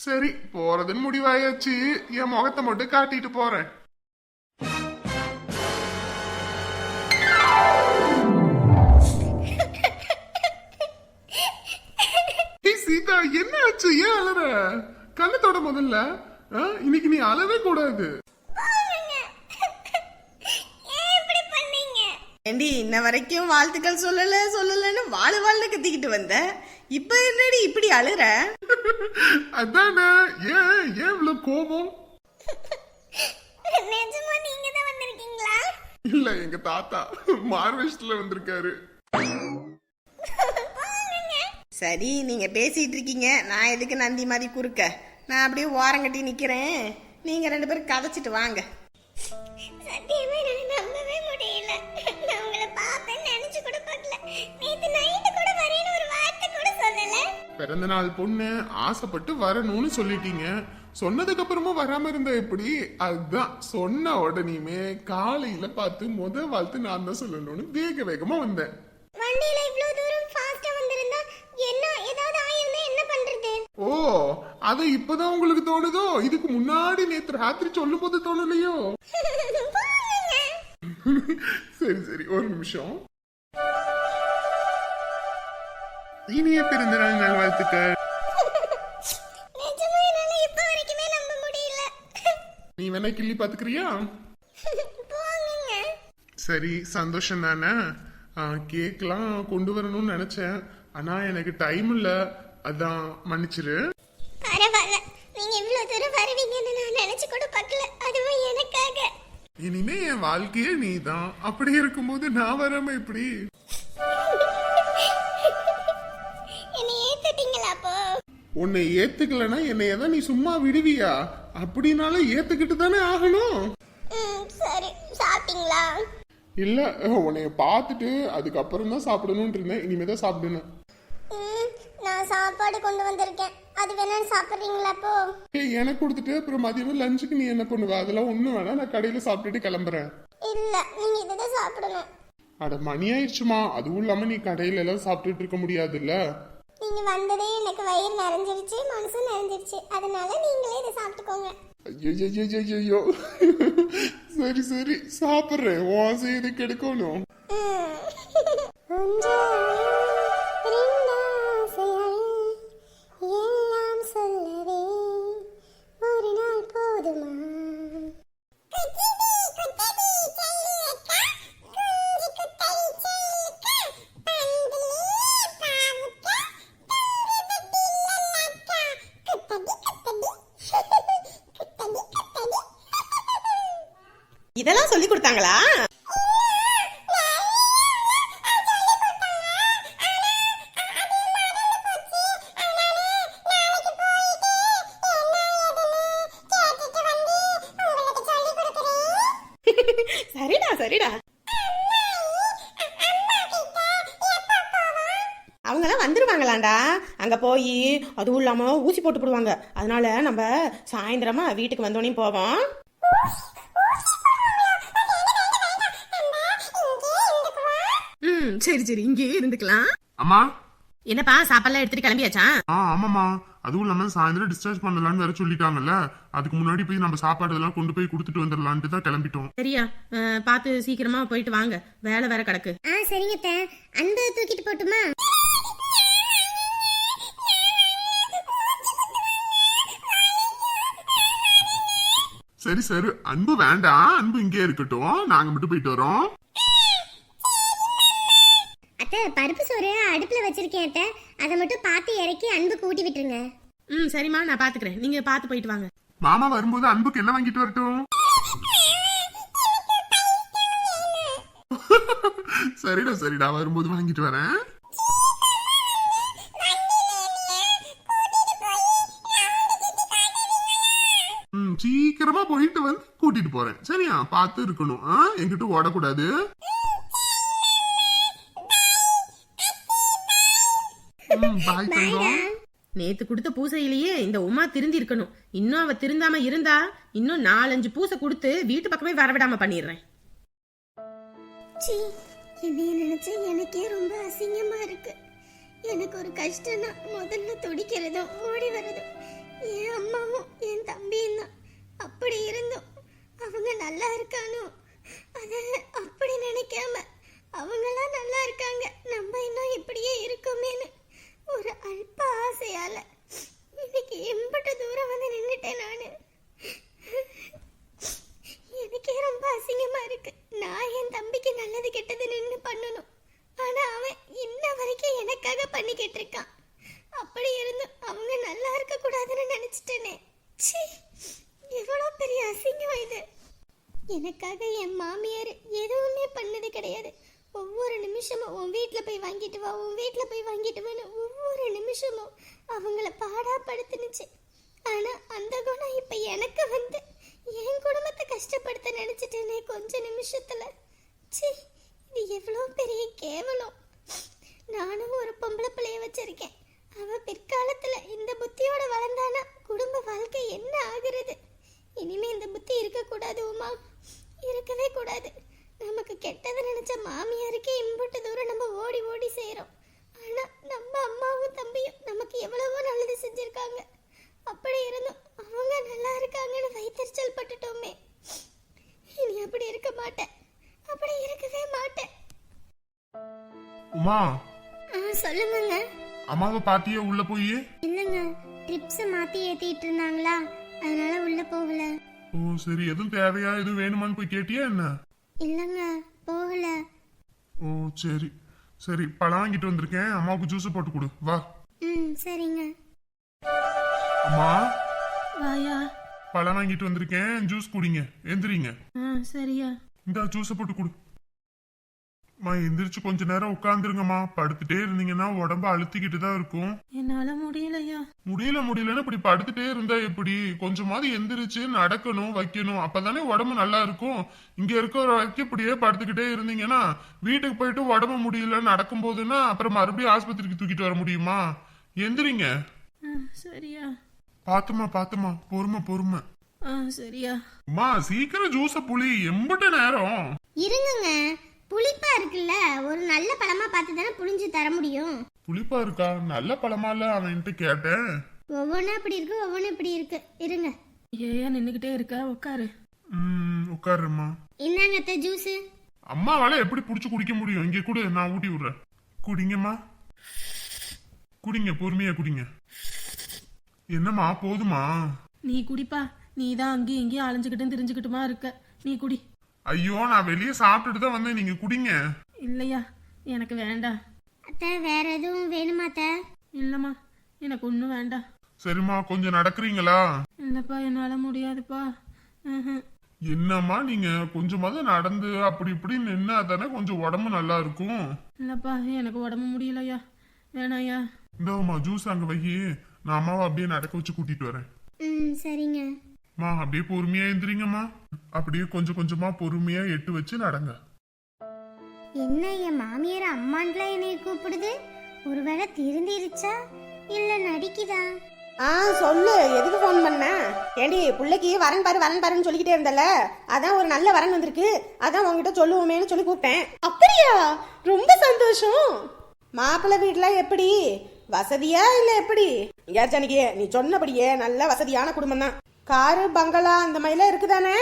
சரி போறதுன்னு முடிவாயாச்சு. என் முகத்தை மட்டும் காட்டிட்டு போறேன். சீதா என்ன ஆச்சு? ஏன் அலற? கண்ணத்தோட முதல்ல. ஆ, இன்னைக்கு நீ அழவே கூடாது. ஏண்டி இன்ன வரைக்கும் வாழ்த்துக்கள் சொல்லல சொல்லலன்னு வாழு வாழ்னு கத்திக்கிட்டு வந்த? இப்ப என்னடி இப்படி அழுற? அதானே ஏன் ஏன் இவ்வளவு கோபம்? நிஜமா நீங்க தான் வந்திருக்கீங்களா? இல்ல எங்க தாத்தா மார்வெஸ்ட்ல வந்திருக்காரு. சரி நீங்க பேசிட்டு இருக்கீங்க. நான் எதுக்கு நந்தி மாதிரி குறுக்க? நான் அப்படியே ஓரங்கட்டி நிக்கிறேன். நீங்க ரெண்டு பேரும் கதைச்சிட்டு வாங்க. சொல்லல பிறந்த நாள் பொண்ணு ஆசைப்பட்டு வரணும்னு சொல்லிட்டீங்க. சொன்னதுக்கு அப்புறமும் வராம இருந்தா எப்படி? அதுதான். சொன்ன உடனேயுமே காலையில பார்த்து முத வாழ்த்து நான் தான் சொல்லணும்னு வேக வேகமா வந்தேன். வண்டியில இவ்வளவு தூரம் ஃபாஸ்டா வந்திருந்தா என்ன ஏதாவது ஆயிருந்தா என்ன பண்றது? ஓ அது இப்பதான் உங்களுக்கு தோணுதோ? இதுக்கு முன்னாடி நேத்து ராத்திரி சொல்லும் போது தோணலையோ சரி சரி. ஒரு நிமிஷம். இனிய பிறந்தநாள் நல்வாழ்த்துக்கள். நீ வேணா கிள்ளி பாத்துக்கிறியா? சரி சந்தோஷம் தானே? கேக்லாம் கொண்டு வரணும்னு நினைச்சேன். ஆனா எனக்கு டைம் இல்ல. அதான் மன்னிச்சிரு. பரவாயில்ல நீங்க இவ்வளவு தூரம் வருவீங்கன்னு நான் நினைச்சு கூட பார்க்கல. அதுவும் எனக்காக. இனிமே என் வாழ்க்கையே நீதான். அப்படி இருக்கும்போது நான் வராம எப்படி? உன்னை ஏத்துக்கலனா என்னை எதை நீ சும்மா விடுவியா? அப்படின்னாலும் ஏத்துக்கிட்டு தானே ஆகணும். சரி. சாப்பிட்டீங்களா? இல்ல உன்னைய பார்த்துட்டு அதுக்கப்புறம் தான் சாப்பிடணும்னு இருந்தேன். இனிமே தான் சாப்பிடணும். நான் சாப்பாடு கொண்டு வந்திருக்கேன். அது வேணாலும் சாப்பிட்றீங்களா அப்போ? ஏய் எனக்கு கொடுத்துட்டு அப்புறம் மதியம் லஞ்சுக்கு நீ என்ன பண்ணுவ? அதெல்லாம் ஒண்ணும் வேணாம். நான் கடையில சாப்பிட்டுட்டு கிளம்புறேன். இல்ல நீங்க இதை தான் சாப்பிடணும். அட மணி ஆயிடுச்சுமா. அதுவும் இல்லாம நீ கடையில எல்லாம் சாப்பிட்டுட்டு இருக்க முடியாதுல்ல? நீங்க வந்ததே எனக்கு வயிறு நிறைஞ்சிருச்சு மனசும் நிறைஞ்சிருச்சு. அதனால நீங்களே இதை சாப்பிட்டுக்கோங்க. ஐயோ சரி சரி சாப்பிடுறேன். உன் ஆசை எதுக்கு எடுக்கணும். சரிடா சரிடா. அவங்கெல்லாம் வந்துருவாங்களாண்டா. அங்கே போய் அதுவும் இல்லாம ஊசி போட்டு போடுவாங்க. அதனால நம்ம சாயந்தரமா வீட்டுக்கு வந்தோடனே போவோம். ம் சரி சரி இங்கேயே இருந்துக்கலாம். அம்மா என்னப்பா சாப்பாடுலாம் எடுத்துட்டு கிளம்பியாச்சா? ஆ ஆமாம்மா. அதுவும் இல்லாம சாயந்தரம் டிஸ்சார்ஜ் பண்ணலாம்னு வேற சொல்லிட்டாங்கல்ல. அதுக்கு முன்னாடி போய் நம்ம சாப்பாடு எல்லாம் கொண்டு போய் கொடுத்துட்டு வந்துடலான்ட்டு தான் கிளம்பிட்டோம். சரியா. அஹ், பார்த்து சீக்கிரமா போயிட்டு வாங்க. வேலை வேற கிடக்கு. ஆ சரிங்க அத்தை. அன்பை தூக்கிட்டு போட்டுமா? சரி சரி. அன்பு வேண்டாம். அன்பு இங்கே இருக்கட்டும். நாங்க மட்டும் போயிட்டு வரோம். அத்தை பருப்பு சோறு அடுப்புல வச்சிருக்கேன் அத்தை. அதை மட்டும் பார்த்து இறக்கி அன்பு கூட்டி விட்டுருங்க. ம் சரிம்மா நான் பாத்துக்கிறேன் நீங்க பார்த்து போயிட்டு வாங்க. மாமா வரும்போது அன்புக்கு என்ன வாங்கிட்டு வரட்டும்? சரிடா சரிடா வரும்போது வாங்கிட்டு வரேன். ம் சீக்கிரமா போயிட்டு வந்து கூட்டிட்டு போறேன். சரியா பார்த்து இருக்கணும். என்கிட்ட ஓடக்கூடாது. பாய் தங்கம் நேத்து கொடுத்த பூசையிலேயே இந்த உமா திருந்தி இருக்கணும் இன்னும் அவ திருந்தாம இருந்தா இன்னும் நாலஞ்சு பூசை கொடுத்து வீட்டு பக்கமே வரவிடாம பண்ணிடுறேன். சீ என்னைய நினைச்சு எனக்கே ரொம்ப அசிங்கமா இருக்கு. எனக்கு ஒரு கஷ்டம்னா முதல்ல துடிக்கிறதும் ஓடி வரதும் என் அம்மாவும் என் தம்பியும் தான். அப்படி இருந்தோம் அவங்க நல்லா இருக்கானோ? அத அப்படி நினைக்காம அவங்களாம் நல்லா இருக்காங்க நம்ம இன்னும் இப்படியே இருக்கோமேன்னு ஒரு அல்ப ஆசையால இன்னைக்கு எம்பட்ட தூரம் வந்து நின்னுட்டேன் நானு எனக்கே ரொம்ப அசிங்கமா இருக்கு நான் என் தம்பிக்கு நல்லது கெட்டது நின்று பண்ணணும் ஆனா அவன் இன்ன வரைக்கும் எனக்காக பண்ணிக்கிட்டு இருக்கான் அப்படி இருந்து அவங்க நல்லா இருக்க கூடாதுன்னு நினைச்சிட்டேனே ச்சீ எவ்வளோ பெரிய அசிங்கம் இது எனக்காக என் மாமியார் எதுவுமே பண்ணது கிடையாது. ஒவ்வொரு நிமிஷமும் உன் வீட்டில் போய் வாங்கிட்டு வா உன் வீட்டில் போய் வாங்கிட்டு வான்னு ஒவ்வொரு நிமிஷமும் அவங்கள பாடாப்படுத்துனுச்சு. ஆனா அந்த குணம் இப்ப எனக்கு வந்து என் குடும்பத்தை கஷ்டப்படுத்த நினைச்சிட்டேனே கொஞ்ச நிமிஷத்துல. ச்சீ இது எவ்வளோ பெரிய கேவலம். நானும் ஒரு பொம்பளை பிள்ளைய வச்சிருக்கேன். அவன் பிற்காலத்துல இந்த புத்தியோட வளர்ந்தானா குடும்ப வாழ்க்கை என்ன ஆகுறது? இனிமே இந்த புத்தி இருக்கக்கூடாது உமா இருக்கவே கூடாது நமக்கு கெட்டதை நினைச்ச மாமியாருக்கே இம்புட்டு தூரம் நம்ம ஓடி ஓடி செய்றோம் ஆனா நம்ம அம்மாவும் தம்பியும் நமக்கு எவ்வளவோ நல்லது செஞ்சிருக்காங்க. அப்படி இருந்தும் அவங்க நல்லா இருக்காங்கன்னு வைத்தறிச்சல் பட்டுட்டோமே. இனி அப்படி இருக்க மாட்டேன். அப்படி இருக்கவே மாட்டேன். உமா. ஆ சொல்லுங்கங்க. அம்மாவை பாத்தியே உள்ள போய்? இல்லைங்க ட்ரிப்ஸ் மாத்தி ஏத்திட்டு இருந்தாங்களா அதனால உள்ள போகல. ஓ சரி. எதுவும் தேவையா? எதுவும் வேணுமான்னு போய் கேட்டியா என்ன? இல்லைங்க போகல. ஓ சரி. சரி பழம் வாங்கிட்டு வந்திருக்கேன். அம்மாவுக்கு ஜூஸ் போட்டு கொடு. வா. ம் சரிங்க. அம்மா? வாயா. பழம் வாங்கிட்டு வந்திருக்கேன். ஜூஸ் குடிங்க. எந்திரிங்க. ஆ சரியா. இந்த ஜூஸை போட்டு கொடு. அம்மா எந்திரிச்சு கொஞ்ச நேரம் உட்காந்துருங்கம்மா படுத்துட்டே இருந்தீங்கன்னா உடம்பு அழுத்திக்கிட்டு தான் இருக்கும். என்னால முடியலையா? முடியல முடியலன்னு இப்படி படுத்துட்டே இருந்தா எப்படி? கொஞ்சமாவது எந்திரிச்சு நடக்கணும் வைக்கணும். அப்பதானே உடம்பு நல்லா இருக்கும். இங்க இருக்கிற வரைக்கும் இப்படியே படுத்துக்கிட்டே இருந்தீங்கன்னா வீட்டுக்கு போயிட்டு உடம்பு முடியல நடக்கும் போதுன்னா அப்புறம் மறுபடியும் ஆஸ்பத்திரிக்கு தூக்கிட்டு வர முடியுமா? எந்திரிங்க. சரியா. பாத்துமா பாத்துமா பொறுமை பொறுமை. ஆ சரியா. அம்மா சீக்கிரம் ஜூஸ புளி. எம்பிட்ட நேரம். இருங்கங்க. புளிப்பா இருக்குல்ல ஒரு நல்ல பழமா பார்த்து தானே புளிஞ்சு தர முடியும். புளிப்பா இருக்கா? நல்ல பழமா இல்ல அவன்கிட்ட கேட்டேன். ஒவ்வொன்றும் அப்படி இருக்கு ஒவ்வொன்றும் இப்படி இருக்கு. இருங்க. ஏயா நின்னுக்கிட்டே இருக்க உட்காரு ம் உட்காருமா இந்தாங்க அத்தை ஜூஸு அம்மாவால எப்படி புடிச்சு குடிக்க முடியும்? இங்க குடு நான் ஊட்டி விடுறேன். குடிங்கம்மா. குடிங்க பொறுமையா குடிங்க. என்னம்மா போதுமா? நீ குடிப்பா. நீ தான் அங்கேயும் இங்கேயும் அலைஞ்சுக்கிட்டும் திரிஞ்சுக்கிட்டுமா இருக்க. நீ குடி. ஐயோ நான் வெளியே சாப்பிட்டுட்டு தான் வந்தேன். நீங்க குடிங்க. இல்லையா? எனக்கு வேண்டாம். அத்தை வேற எதுவும் வேணுமா அத்தை? இல்லைம்மா எனக்கு ஒன்றும் வேண்டாம். சரிம்மா கொஞ்சம் நடக்கிறீங்களா? இல்லைப்பா என்னால் முடியாதுப்பா. ம்ஹும். என்னம்மா நீங்க? கொஞ்சமாவது நடந்து அப்படி இப்படி நின்னா தானே கொஞ்சம் உடம்பு நல்லா இருக்கும். இல்லைப்பா எனக்கு உடம்பு முடியலையா? வேணாயா? இந்தம்மா ஜூஸ் அங்க வை நான் அம்மாவை அப்படியே நடக்க வச்சு கூட்டிட்டு வரேன். ம் சரிங்க. மா அப்படியே பொறுமையா எந்திரிங்கம்மா. அப்படியே கொஞ்சம் கொஞ்சமா பொறுமையா எட்டு வச்சு நடங்க. என்ன என் மாமியார் அம்மான்லாம் என்னைய கூப்பிடுது? ஒருவேளை திருந்திருச்சா? இல்ல நடிக்குதா? ஆ சொல்லு. எதுக்கு ஃபோன் பண்ண? ஏண்டி பிள்ளைக்கு வரன் பாரு வரன் பாருன்னு சொல்லிக்கிட்டே இருந்தல அதான் ஒரு நல்ல வரன் வந்திருக்கு. அதான் உங்ககிட்ட சொல்லுவோமேன்னு சொல்லி கூப்பிட்டேன். அப்படியா? ரொம்ப சந்தோஷம். மாப்பிள்ளை வீட்டுல எப்படி? வசதியா இல்ல எப்படி? யார் ஜானகி நீ சொன்னபடியே நல்ல வசதியான குடும்பம் தான் காரு பங்களா அந்த மாதிரிலாம் இருக்குதானே?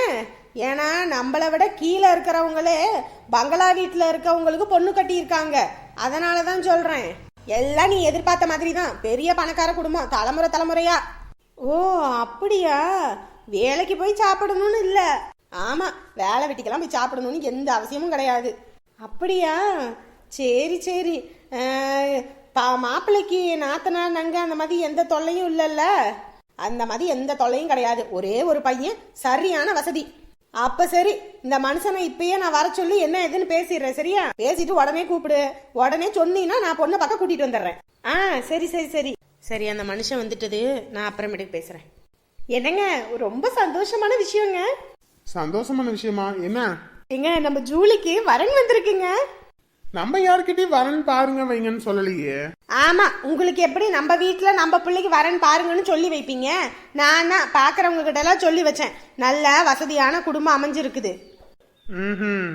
ஏன்னா நம்மளை விட கீழே இருக்கிறவங்களே பங்களா வீட்டில் இருக்கவங்களுக்கு பொண்ணு கட்டியிருக்காங்க. அதனால தான் சொல்கிறேன் எல்லாம் நீ எதிர்பார்த்த மாதிரி தான். பெரிய பணக்கார குடும்பம். தலைமுறை தலைமுறையா. ஓ அப்படியா? வேலைக்கு போய் சாப்பிடணும்னு இல்லை. ஆமாம் வேலை வெட்டிக்கெல்லாம் போய் சாப்பிடணும்னு எந்த அவசியமும் கிடையாது. அப்படியா? சரி சரி. பா- மாப்பிள்ளைக்கு நாத்தனா நங்க அந்த மாதிரி எந்த தொல்லையும் இல்லைல்ல. அந்த மாதிரி எந்த தொல்லையும் கிடையாது. ஒரே ஒரு பையன் சரியான வசதி. அப்ப சரி இந்த மனுஷனை இப்பயே நான் வர சொல்லி என்ன ஏதுன்னு பேசிடுறேன் சரியா? பேசிட்டு உடனே கூப்பிடு. உடனே சொன்னீங்கன்னா நான் பொண்ணை பக்கம் கூட்டிட்டு வந்துடுறேன். ஆ சரி சரி சரி. சரி அந்த மனுஷன் வந்துட்டது நான் அப்புறமேட்டுக்கு பேசுறேன். என்னங்க ரொம்ப சந்தோஷமான விஷயங்க. சந்தோஷமான விஷயமா? என்ன? ஏங்க நம்ம ஜூலிக்கு வரன் வந்திருக்குங்க. நம்ம யாருக்கிட்டயும் வரன் பாருங்க வைங்கன்னு சொல்லலையே. ஆமா உங்களுக்கு எப்படி நம்ம வீட்ல நம்ம பிள்ளைக்கு வரன் பாருங்கன்னு சொல்லி வைப்பீங்க? நான் தான் பாக்குறவங்க கிட்ட எல்லாம் சொல்லி வச்சேன். நல்ல வசதியான குடும்பம் அமைஞ்சிருக்குது. ம்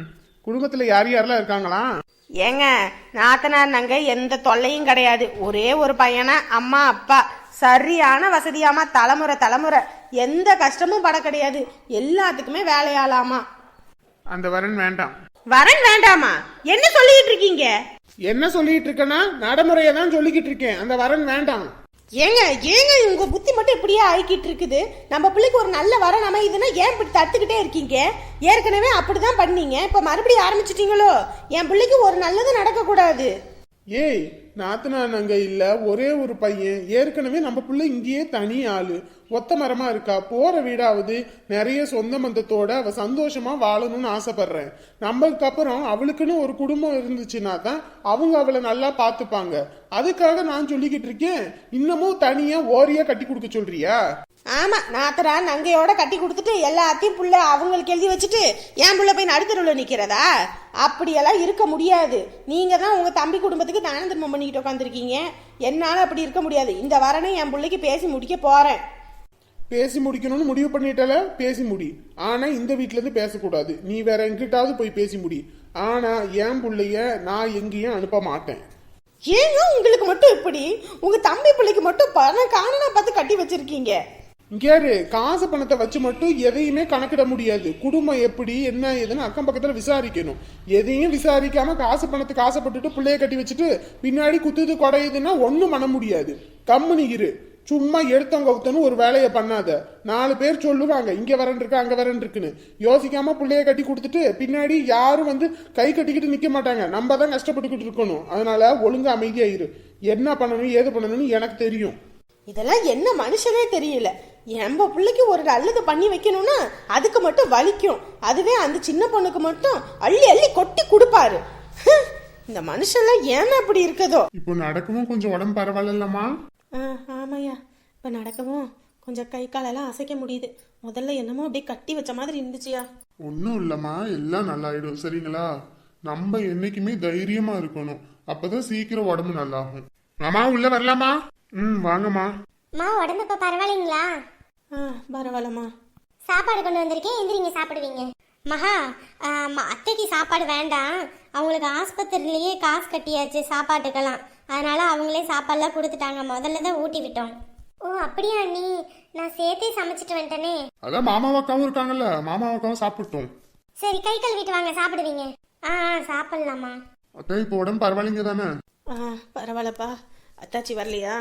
குடும்பத்துல யார் யாரெல்லாம் இருக்காங்களா? ஏங்க நாத்தனார் நாங்க எந்த தொல்லையும் கிடையாது. ஒரே ஒரு பையனா அம்மா அப்பா. சரியான வசதியாமா தலைமுறை தலைமுறை. எந்த கஷ்டமும் பட கிடையாது. எல்லாத்துக்குமே வேலையாலாமா அந்த வரன் வேண்டாம். வரன் வேண்டாமா? என்ன சொல்லிட்டு இருக்கீங்க? என்ன சொல்லிட்டு இருக்கேன்னா நடைமுறையை தான் சொல்லிக்கிட்டு இருக்கேன். அந்த வரன் வேண்டாம். ஏங்க ஏங்க உங்க புத்தி மட்டும் இப்படியே ஆயிக்கிட்டு இருக்குது? நம்ம பிள்ளைக்கு ஒரு நல்ல வரன் அமையுதுன்னா ஏன் இப்படி தடுத்துக்கிட்டே இருக்கீங்க? ஏற்கனவே அப்படிதான் பண்ணீங்க. இப்ப மறுபடியும் ஆரம்பிச்சிட்டீங்களோ? என் பிள்ளைக்கு ஒரு நல்லது நடக்க கூடாது ஏய் நாத்தனார் அங்கே இல்லை ஒரே ஒரு பையன். ஏற்கனவே நம்ம பிள்ளை இங்கேயே தனி ஆள். ஒத்த மரமாக இருக்கா? போகிற வீடாவது நிறைய சொந்த மந்தத்தோடு அவள் சந்தோஷமாக வாழணும்னு ஆசைப்படுறேன். நம்மளுக்கு அப்புறம் அவளுக்குன்னு ஒரு குடும்பம் இருந்துச்சுன்னா தான் அவங்க அவளை நல்லா பார்த்துப்பாங்க. அதுக்காக நான் சொல்லிக்கிட்டு இருக்கேன். இன்னமும் தனியாக ஓரியா கட்டி கொடுக்க சொல்றியா? ஆமா நாத்தரா நங்கையோட கட்டி கொடுத்துட்டு எல்லாத்தையும் புள்ள அவங்களுக்கு எழுதி வச்சுட்டு என் புள்ள போய் நடுத்தருவில் நிக்கிறதா? அப்படியெல்லாம் இருக்க முடியாது. நீங்க தான் உங்க தம்பி குடும்பத்துக்கு தான தர்மம் பண்ணிக்கிட்டு உட்காந்துருக்கீங்க என்னால அப்படி இருக்க முடியாது. இந்த வரனை என் பிள்ளைக்கு பேசி முடிக்க போறேன். பேசி முடிக்கணும்னு முடிவு பண்ணிட்டல? பேசி முடி. ஆனா இந்த வீட்ல இருந்து பேசக்கூடாது. நீ வேற எங்கிட்டாவது போய் பேசி முடி. ஆனா என் புள்ளைய நான் எங்கேயும் அனுப்ப மாட்டேன். ஏங்க உங்களுக்கு மட்டும் இப்படி? உங்க தம்பி பிள்ளைக்கு மட்டும் பணம் காணனா பார்த்து கட்டி வச்சிருக்கீங்க. இங்கேரு காசு பணத்தை வச்சு மட்டும் எதையுமே கணக்கிட முடியாது. குடும்பம் எப்படி என்ன ஏதுன்னு அக்கம் பக்கத்தில் விசாரிக்கணும். எதையும் விசாரிக்காம காசு பணத்துக்கு ஆசைப்பட்டுட்டு பிள்ளைய கட்டி வச்சுட்டு பின்னாடி குத்துது குடையுதுன்னா ஒன்றும் பண்ண முடியாது. கம்முனு இரு. சும்மா எடுத்தவங்க ஒருத்தனும் ஒரு வேலையை பண்ணாத. நாலு பேர் சொல்லுவாங்க இங்கே வரன் இருக்கு அங்கே வரன் இருக்குன்னு. யோசிக்காம பிள்ளைய கட்டி கொடுத்துட்டு பின்னாடி யாரும் வந்து கை கட்டிக்கிட்டு நிற்க மாட்டாங்க. நம்ம தான் கஷ்டப்பட்டுக்கிட்டு இருக்கணும். அதனால ஒழுங்கு அமைதியாயிரு என்ன பண்ணணும் ஏது பண்ணணும்னு எனக்கு தெரியும். இதெல்லாம் என்ன மனுஷனே தெரியல. எம்ப பிள்ளைக்கு ஒரு நல்லது பண்ணி வைக்கணும்னா அதுக்கு மட்டும் வலிக்கும். அதுவே அந்த சின்ன பொண்ணுக்கு மட்டும் அள்ளி அள்ளி கொட்டி கொடுப்பாரு. இந்த மனுஷன்லாம் ஏன் அப்படி இருக்கதோ? இப்போ நடக்கவும் கொஞ்சம் உடம்பு பரவாயில்லம்மா ஆ ஆமாய்யா. இப்போ நடக்கவும் கொஞ்சம் கை காலெல்லாம் அசைக்க முடியுது. முதல்ல என்னமோ அப்படியே கட்டி வச்ச மாதிரி இருந்துச்சியா? ஒன்றும் இல்லைம்மா. எல்லாம் நல்லாயிடும். சரிங்களா? நம்ம என்னைக்குமே தைரியமா இருக்கணும். அப்பதான் சீக்கிரம் உடம்பு நல்லாகும். மாமா உள்ள வரலாமா? ம் வாங்கம்மா. மா உடம்பு இப்ப பரவாயில்லைங்களா? ஆ பரவாயில்லம்மா. சாப்பாடு கொண்டு வந்திருக்கேன். எந்திரிங்க சாப்பிடுவீங்க. மகா அத்தைக்கு சாப்பாடு வேண்டாம். அவங்களுக்கு ஆஸ்பத்திரிலேயே காசு கட்டியாச்சு சாப்பாட்டுக்கெல்லாம். அதனால அவங்களே சாப்பாடுலாம் கொடுத்துட்டாங்க. முதல்ல தான் ஊட்டி விட்டோம். ஓ அப்படியா அண்ணி. நான் சேர்த்தே சமைச்சிட்டு வந்துட்டேனே. அதான் மாமாவாக்காவும் இருக்காங்கல்ல. மாமாவாக்காவும் சாப்பிட்டோம். சரி கை கழுவிட்டு வாங்க சாப்பிடுவீங்க. ஆ ஆ, சாப்பிடலாமா அக்கா இப்போ உடம்பு பரவாயில்லைங்க தானே? ஆ பரவாயில்லப்பா. அத்தாச்சி வரலையா?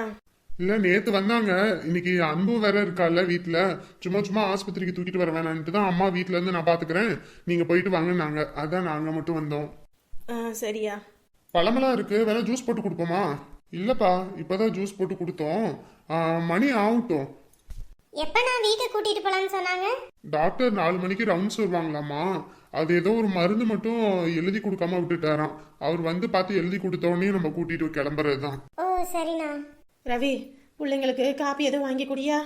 இல்ல நேத்து வந்தாங்க. இன்னைக்கு அன்பு வேற இருக்கால வீட்ல. சும்மா சும்மா ஆஸ்பத்திரிக்கு தூக்கிட்டு வர வேணான்ட்டு தான் அம்மா வீட்ல இருந்து நான் பாத்துக்கிறேன். நீங்க போயிட்டு வாங்கன்னாங்க. அதான் நாங்க மட்டும் வந்தோம். ஆ சரியா. பழமெல்லாம் இருக்கு. வேணா ஜூஸ் போட்டு கொடுப்போமா? இல்லப்பா இப்பதான் ஜூஸ் போட்டு கொடுத்தோம். மணி ஆகட்டும். எப்ப நான் வீட்டை கூட்டிட்டு போலான்னு சொன்னாங்க? டாக்டர் நாலு மணிக்கு ரவுண்ட்ஸ் வருவாங்களாமா அது ஏதோ ஒரு மருந்து மட்டும் எழுதி கொடுக்காம விட்டுட்டாராம். அவர் வந்து பார்த்து எழுதி கொடுத்தோடனே நம்ம கூட்டிட்டு கிளம்புறது தான் ஓ சரிண்ணா. ரவி பிள்ளைங்களுக்கு காப்பி எதுவும் வாங்கி குடியா?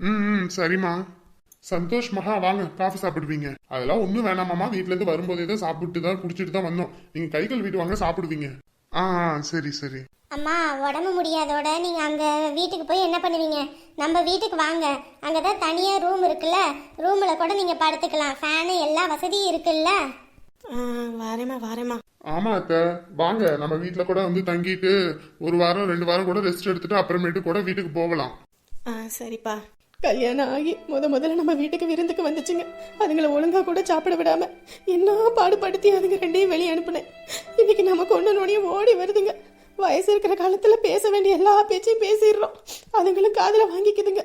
ம் ம், சரிம்மா. சந்தோஷ் மகா வாங்க காஃபி சாப்பிடுவீங்க. அதெல்லாம் ஒன்றும் வேணாமாமா வீட்ல இருந்து வரும்போதே தான் சாப்பிட்டு தான் குடிச்சிட்டு தான் வந்தோம். நீங்க கை கழுவிட்டு வாங்க சாப்பிடுவீங்க. ஆ சரி சரி. அம்மா உடம்பு முடியாதோட நீங்க அங்க வீட்டுக்கு போய் என்ன பண்ணுவீங்க? நம்ம வீட்டுக்கு வாங்க. அங்கதான் தனியா ரூம் இருக்குல்ல. ரூம்ல கூட நீங்க படுத்துக்கலாம். ஃபேனு எல்லா வசதியும் இருக்குல்ல. வாரேம்மா வாரேம்மா. ஆமா அத்தை. வாங்க நம்ம வீட்ல கூட வந்து தங்கிட்டு ஒரு வாரம் ரெண்டு வாரம் கூட ரெஸ்ட் எடுத்துட்டு அப்புறமேட்டு கூட வீட்டுக்கு போகலாம். ஆ சரிப்பா. கல்யாணம் ஆகி முத முதல்ல நம்ம வீட்டுக்கு விருந்துக்கு வந்துச்சுங்க. அதுங்களை ஒழுங்கா கூட சாப்பிட விடாம என்ன பாடுபடுத்தி அதுங்க ரெண்டையும் வெளியே அனுப்புனேன். இன்னைக்கு நமக்கு ஒன்று நொடியும் ஓடி வருதுங்க. வயசு இருக்கிற காலத்துல பேச வேண்டிய எல்லா பேச்சையும் பேசிடுறோம். அதுங்களும் காதுல வாங்கிக்குதுங்க.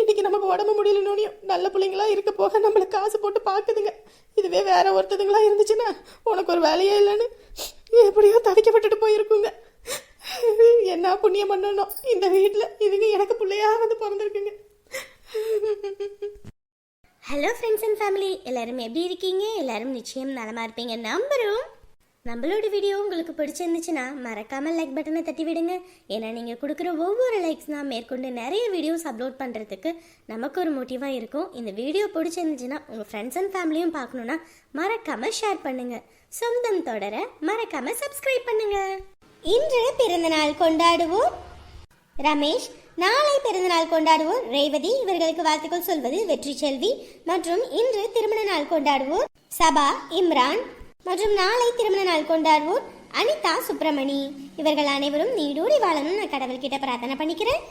இன்னைக்கு நமக்கு உடம்பு முடியல நோனியும் நல்ல பிள்ளைங்களா இருக்க போக நம்மள காசு போட்டு பாக்குதுங்க இதுவே வேற ஒருத்ததுங்களா இருந்துச்சுன்னா உனக்கு ஒரு வேலையே இல்லைன்னு எப்படியோ தவிக்கப்பட்டுட்டு போயிருக்குங்க. என்ன புண்ணியம் பண்ணணும்? இந்த வீட்டில் இதுங்க எனக்கு பிள்ளையாக வந்து பிறந்திருக்குங்க. ஹலோ ஃப்ரெண்ட்ஸ் அண்ட் ஃபேமிலி எல்லாரும் எப்படி இருக்கீங்க? எல்லாரும் நிச்சயம் நலமா இருப்பீங்க. நம்பரும் நம்மளோட வீடியோ உங்களுக்கு பிடிச்சிருந்துச்சுன்னா மறக்காமல் லைக் பட்டனை தட்டி விடுங்க ஏன்னா நீங்கள் கொடுக்குற ஒவ்வொரு லைக்ஸ் நான் மேற்கொண்டு நிறைய வீடியோஸ் அப்லோட் பண்ணுறதுக்கு நமக்கு ஒரு மோட்டிவாக இருக்கும். இந்த வீடியோ பிடிச்சிருந்துச்சுன்னா உங்கள் ஃப்ரெண்ட்ஸ் அண்ட் ஃபேமிலியும் பார்க்கணுன்னா மறக்காமல் ஷேர் பண்ணுங்கள் சொந்தம் தொடர மறக்காமல் சப்ஸ்கிரைப் பண்ணுங்கள் இன்று பிறந்தநாள் கொண்டாடுவோம். ரமேஷ் நாளை பிறந்தநாள் கொண்டாடுவோர் ரேவதி இவர்களுக்கு வாழ்த்துக்கள் சொல்வது வெற்றி செல்வி. மற்றும் இன்று திருமண நாள் கொண்டாடுவோர் சபா இம்ரான் மற்றும் நாளை திருமண நாள் கொண்டாடுவோர் அனிதா சுப்பிரமணி. இவர்கள் அனைவரும் நீடூடி வாழணும் நான் கடவுள்கிட்ட பிரார்த்தனை பண்ணிக்கிறேன்.